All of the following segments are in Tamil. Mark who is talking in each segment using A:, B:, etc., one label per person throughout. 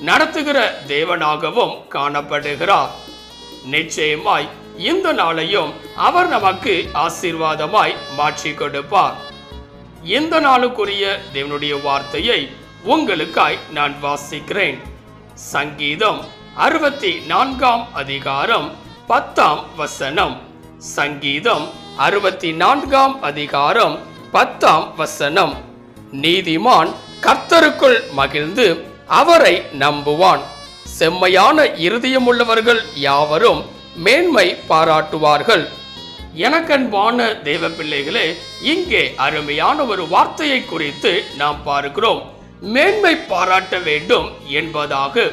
A: நடத்துகிற தேவனாகவும் காணப்படுகிறார். நிச்சயமாய் இந்த நாளையும் அவர் நமக்கு ஆசீர்வாதமாய் மாற்றி கொடுப்பார். இந்த நாளுக்குரிய தேவனுடைய வார்த்தையை உங்களுக்காய் நான் வாசிக்கிறேன். சங்கீதம் அறுபத்தி நான்காம் அதிகாரம் பத்தாம் வசனம். சங்கீதம் அறுபத்தி நான்காம் அதிகாரம் பத்தாம் வசனம். நீதிமான் கர்த்தருக்குள் மகிழ்ந்து அவரை நம்புவான். செம்மையான இருதயமுள்ளவர்கள் யாவரும் மேன்மை பாராட்டுவார்கள். எனக்கன்பான தெய்வ பிள்ளைகளே இங்கே அருமையான ஒரு வார்த்தையை குறித்து நாம் பார்க்கிறோம். மேன்மை பாராட்ட வேண்டும் என்பதாக.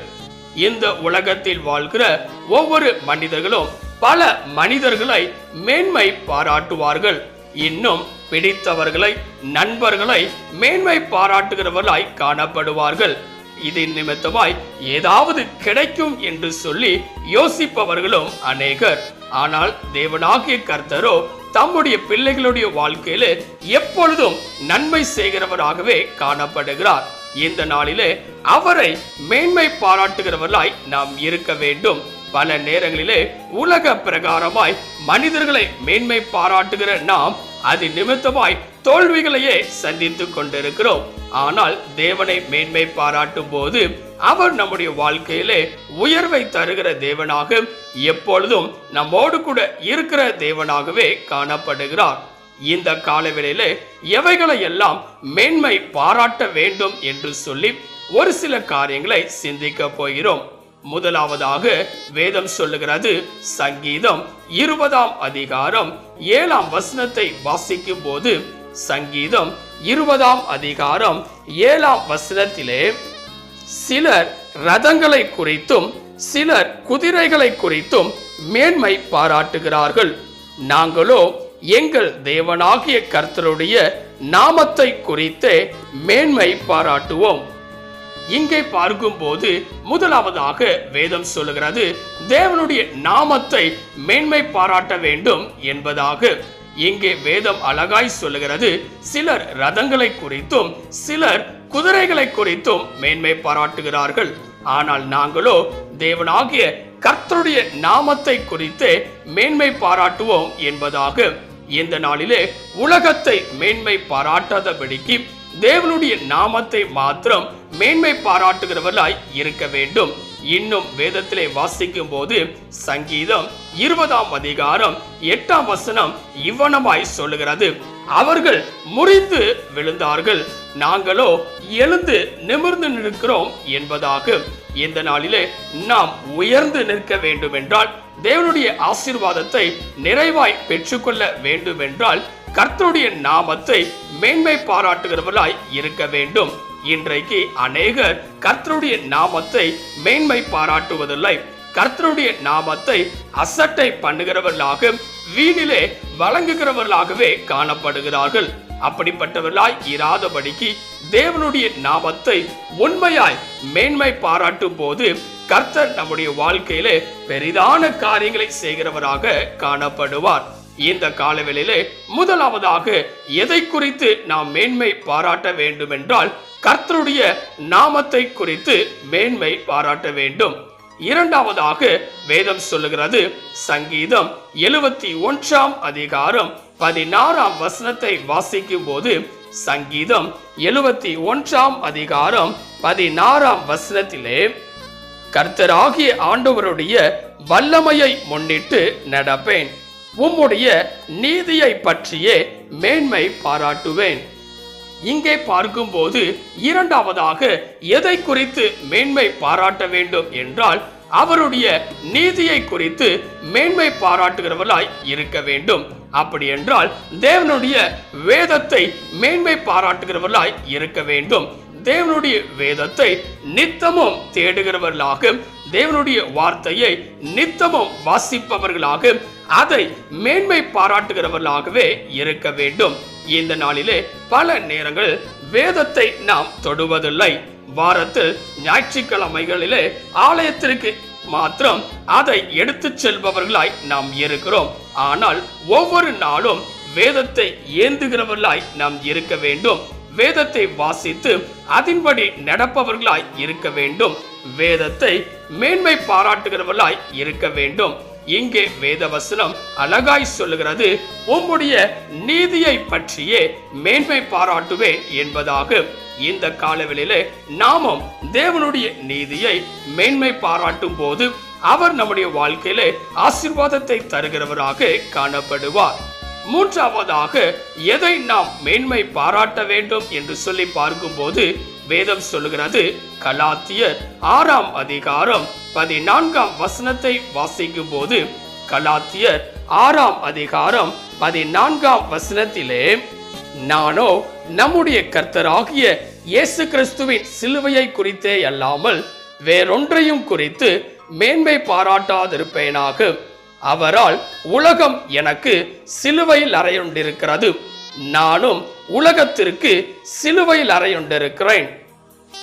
A: இந்த உலகத்தில் வாழ்கிற ஒவ்வொரு மனிதர்களும் பல மனிதர்களை மேன்மை பாராட்டுவார்கள். இன்னும் பிடித்தவர்களை நண்பர்களை மேன்மை பாராட்டுகிறவர்களாய் காணப்படுவார்கள். இது நிமித்தமாய் ஏதாவது கிடைக்கும் என்று சொல்லி யோசிப்பவர்களும் அநேகர். ஆனால் தேவனாகிய கர்த்தரோ தம்முடைய பிள்ளைகளுடைய வாழ்க்கையில எப்பொழுதும் நன்மை செய்கிறவராகவே காணப்படுகிறார். இந்த நாளிலே அவரை மேன்மை பாராட்டுகிறவர்களாய் நாம் இருக்க வேண்டும். பல நேரங்களிலே உலக பிரகாரமாய் மனிதர்களை மேன்மை பாராட்டுகிற நாம் அது நிமித்தமாய் தோல்விகளையே சந்தித்துக் கொண்டிருக்கிறோம். ஆனால் தேவனை மேன்மை பாராட்டும் போது அவர் நம்முடைய வாழ்க்கையிலே உயர்வை தருகிற தேவனாக எப்பொழுதும் நம்மோடு கூட இருக்கிற தேவனாகவே காணப்படுகிறார். இந்த காலவேளையிலே எவைகளை எல்லாம் மேன்மை பாராட்ட வேண்டும் என்று சொல்லி ஒரு சில காரியங்களை சிந்திக்க போகிறோம். முதலாவதாக வேதம் சொல்லுகிறது சங்கீதம் இருபதாம் அதிகாரம் ஏழாம் வசனத்தை வாசிக்கும் போது சங்கீதம் இருபதாம் அதிகாரம் ஏழாம் வசனத்திலே சிலர் ரதங்களை குறித்தும் சிலர் குதிரைகளை குறித்தும் மேன்மை பாராட்டுகிறார்கள். நாங்களோ எங்கள் தேவனாகிய கர்த்தருடைய நாமத்தை குறித்தே மேன்மை பாராட்டுவோம். இங்கே பார்க்கும்போது முதலாவதாக வேதம் சொல்லுகிறது தேவனுடைய நாமத்தை மேன்மை பாராட்ட வேண்டும் என்பதாக. இங்கே வேதம் அழகாய் சொல்லுகிறது சிலர் ரதங்களை குறித்தும் சிலர் குதிரைகளை குறித்தும் மேன்மை பாராட்டுகிறார்கள். ஆனால் நாங்களோ தேவனாகிய கர்த்தருடைய நாமத்தை குறித்து மேன்மை பாராட்டுவோம் என்பதாக. இந்த நாளிலே உலகத்தை மேன்மை பாராட்டாதபடிக்கு தேவனுடைய நாமத்தை மாத்திரம் மேன்மை பாராட்டுகிறவர்களாய் இருக்க வேண்டும். இன்னும் வேதத்திலே வாசிக்கும் போது சங்கீதம் இருபதாம் அதிகாரம் எட்டாம் வசனம் இவ்வனமாய் சொல்லுகிறது. அவர்கள் முறிந்து விழுந்தார்கள். நாங்களோ எழுந்து நிமிர்ந்து நிற்கிறோம் என்பதாக. இந்த நாளிலே நாம் உயர்ந்து நிற்க வேண்டும் என்றால் தேவனுடைய ஆசீர்வாதத்தை நிறைவாய் பெற்றுக்கொள்ள வேண்டும் என்றால் கர்த்தருடைய நாமத்தை மேன்மை பாராட்டுகிறவர்களாய் இருக்க வேண்டும். இன்றைக்கு அநேகர் கர்த்தருடைய நாமத்தை மேன்மை பாராட்டுவதில்லை. கர்த்தருடைய நாமத்தை அசட்டை பண்ணுகிறவர்களாக வீணிலே வழங்குகிறவர்களாகவே காணப்படுகிறார்கள். அப்படிப்பட்டவர்களாய் இராதபடிக்கு தேவனுடைய நாமத்தை உண்மையாய் மேன்மை பாராட்டும் போது கர்த்தர் நம்முடைய வாழ்க்கையிலே பெரிதான காரியங்களை செய்கிறவராக காணப்படுவார். இந்த காலவெளியிலே முதலாவதாக எதை குறித்து நாம் மேன்மை பாராட்ட வேண்டும் என்றால் கர்த்தருடைய நாமத்தை குறித்து மேன்மை பாராட்ட வேண்டும். இரண்டாவதாக வேதம் சொல்லுகிறது சங்கீதம் எழுபத்தி ஒன்றாம் அதிகாரம் பதினாறாம் வசனத்தை வாசிக்கும் போது சங்கீதம் எழுபத்தி ஒன்றாம் அதிகாரம் பதினாறாம் வசனத்திலே கர்த்தராகிய ஆண்டவருடைய வல்லமையை முன்னிட்டு நடப்பேன். உம்முடைய நீதியை பற்றியே மேன்மை பாராட்டுவேன். இங்கே பார்க்கும்போது இரண்டாவதாக எதை குறித்து மேன்மை பாராட்ட வேண்டும் என்றால் அவருடைய நீதியை குறித்து மேன்மை பாராட்டுகிறவர்களாய் இருக்க வேண்டும். அப்படி என்றால் தேவனுடைய வேதத்தை மேன்மை பாராட்டுகிறவர்களாய் இருக்க வேண்டும். தேவனுடைய வேதத்தை நித்தமும் தேடுகிறவர்களாக தேவனுடைய வார்த்தையை நித்தமும் வாசிப்பவர்களாக அதை மேன்மை பாராட்டுகிறவர்களாகவே இருக்க வேண்டும். இந்த நாளிலே பல நேரங்கள் வேதத்தை நாம் தொடுவதில்லை. வாரத்தில் ஞாயிற்றுக்கிழமைகளிலே ஆலயத்திற்கு மாத்திரம் அதை எடுத்து செல்பவர்களாய் நாம் இருக்கிறோம். ஆனால் ஒவ்வொரு நாளும் வேதத்தை ஏந்துகிறவர்களாய் நாம் இருக்க வேண்டும். வேதத்தை வாசித்து அதன்படி நடப்பவர்களாய் இருக்க வேண்டும். வேதத்தை மேன்மை பாராட்டுகிறவர்களாய் இருக்க வேண்டும். இங்கே வேதவசனம் அழகாய் சொல்லுகிறது உம்முடைய நீதியை பற்றியே மேன்மை பாராட்டுவேன் என்பதாக. இந்த காலவெளியிலே நாமும் தேவனுடைய நீதியை மேன்மை பாராட்டும் போது அவர் நம்முடைய வாழ்க்கையிலே ஆசிர்வாதத்தை தருகிறவராக காணப்படுவார். மூன்றாவதாக எதை நாம் மேன்மை பாராட்ட வேண்டும் என்று சொல்லி பார்க்கும்போது வேதம் சொல்லுகிறது கலாத்தியர் ஆறாம் அதிகாரம் பதினான்காம் வசனத்தை வாசிக்கும் போது கலாத்தியர் ஆறாம் அதிகாரம் பதினான்காம் வசனத்திலே நானோ நம்முடைய கர்த்தராகிய இயேசு கிறிஸ்துவின் சிலுவையை குறித்தே அல்லாமல் வேறொன்றையும் குறித்து மேன்மை பாராட்டாதிருப்பேனாக. அவரால் உலகம் எனக்கு சிலுவையில் அறையுண்டிருக்கிறது. நானும் உலகத்திற்கு சிலுவையில் அறையுண்டிருக்கிறேன்.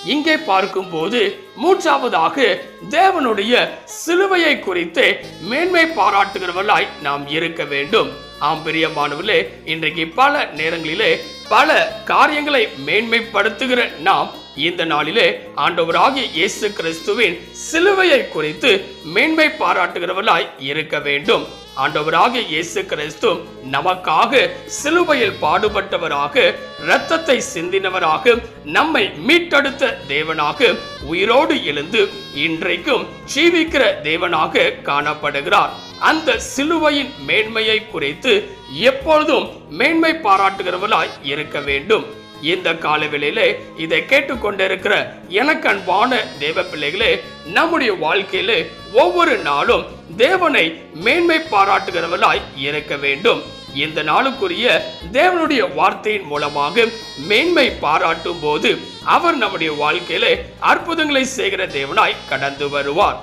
A: இங்கே பார்க்கும்போது மூன்றாவதாக தேவனுடைய சிலுவையை குறித்து மேன்மை பாராட்டுகிறவர்களாய் நாம் இருக்க வேண்டும். ஆம் பிரியமானவர்களே இன்றைக்கு பல நேரங்களிலே பல காரியங்களை மேன்மைப்படுத்துகிற நாம் இந்த நாளிலே ஆண்டவராகிய இயேசு கிறிஸ்துவின் சிலுவையை குறித்து மேன்மை பாராட்டுகிறவர்களாய் இருக்க வேண்டும். ஆண்டவராக இயேசு கிறிஸ்து நமக்காக சிலுவையில் பாடுபட்டவராக இரத்தத்தை சிந்தினவராக நம்மை மீட்டெடுத்த தேவனாக உயிரோடு எழுந்து இன்றைக்கும் ஜீவிக்கிற தேவனாக காணப்படுகிறார். அந்த சிலுவையின் மேன்மையை குறித்து எப்பொழுதும் மேன்மை பாராட்டுகிறவர்களாய் இருக்க வேண்டும். இந்த காலவெளியிலே இதை கேட்டுக்கொண்டிருக்கிற எனக்கு அன்பான தேவ பிள்ளைகளே நம்முடைய வாழ்க்கையிலே ஒவ்வொரு நாளும் தேவனை மேன்மை பாராட்டுகிறவர்களாய் இருக்க வேண்டும். இந்த நாளுக்குரிய தேவனுடைய வார்த்தையின் மூலமாக மேன்மை பாராட்டும் போது அவர் நம்முடைய வாழ்க்கையிலே அற்புதங்களை செய்கிற தேவனாய் கடந்து வருவார்.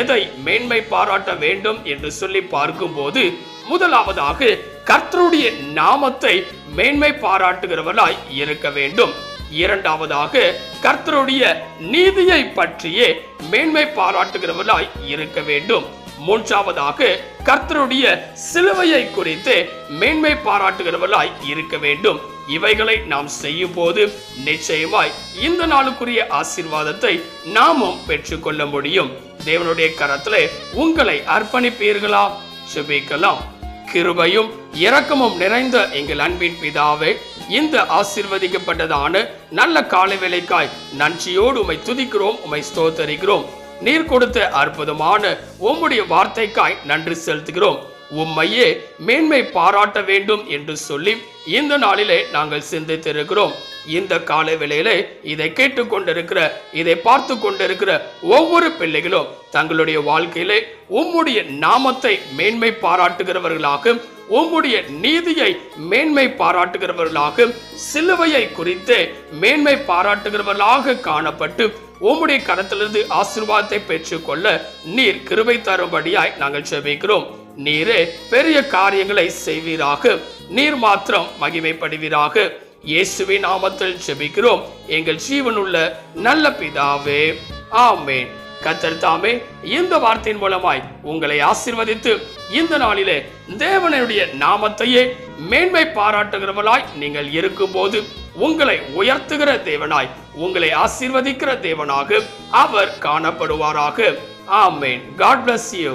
A: எதை மேன்மை பாராட்ட வேண்டும் என்று சொல்லி பார்க்கும்போது முதலாவதாக கர்த்தருடைய நாமத்தை மேன்மை பாராட்டுகிறவர்களாய் இருக்க வேண்டும். இரண்டாவதாக கர்த்தருடைய நீதியை பற்றியே மேன்மை பாராட்டுகிறவர்களாய் இருக்க வேண்டும். மூன்றாவதாக கர்த்தருடைய சிலுவையை குறித்து மேன்மை பாராட்டுகிறவர்களாய் இருக்க வேண்டும். இவைகளை நாம் செய்யும் போது நிச்சயமாய் இந்த நாளுக்குரிய ஆசீர்வாதத்தை நாமும் பெற்றுக்கொள்ள முடியும். தேவனுடைய கரத்திலே உங்களை அர்ப்பணிப்பீர்களா? செபிக்கலாம். கிருபையும் இரக்கமும் நிறைந்த எங்கள் அன்பின் பிதாவே இந்த ஆசிர்வதிக்கப்பட்டதான நல்ல காலை வேலைக்காய் நன்றியோடு உமை துதிக்கிறோம் உமை ஸ்தோத்தரிக்கிறோம். நீர் கொடுத்த அற்புதமான உம்முடைய வார்த்தைக்காய் நன்றி செலுத்துகிறோம். உம்மையே மேன்மை பாராட்ட வேண்டும் என்று சொல்லி இந்த நாளிலே நாங்கள் சிந்தித்திருக்கிறோம். இந்த கால வேளையிலே இதை கேட்டு கொண்டிருக்கிற இதை பார்த்து கொண்டிருக்கிற ஒவ்வொரு பிள்ளைகளும் தங்களுடைய வாழ்க்கையிலே உம்முடைய நாமத்தை மேன்மை பாராட்டுகிறவர்களாக உம்முடைய நீதியை மேன்மை பாராட்டுகிறவர்களாக சிலுவையை குறித்து மேன்மை பாராட்டுகிறவர்களாக காணப்பட்டு உம்முடைய கரத்திலிருந்து ஆசீர்வாதத்தை பெற்றுக்கொள்ள நீர் கிருபை தரும்படியாய் நாங்கள் செபிக்கிறோம். நீரே பெரிய காரியங்களை செய்வீராக. நீர் மாத்திரம் மகிமைப்படுவீராக. இயேசுவின் நாமத்தில் செபிக்கிறோம் எங்கள் ஜீவனுள்ள நல்ல பிதாவே ஆமேன். கத்தர் தாமே இந்த வார்த்தையின் மூலமாய் உங்களை ஆசிர்வதித்து இந்த நாளிலே தேவனுடைய நாமத்தையே மேன்மை பாராட்டுகிறவர்களாய் நீங்கள் இருக்கும்போது உங்களை உயர்த்துகிற தேவனாய் உங்களை ஆசிர்வதிக்கிற தேவனாக அவர் காணப்படுவாராக. ஆமேன். God bless you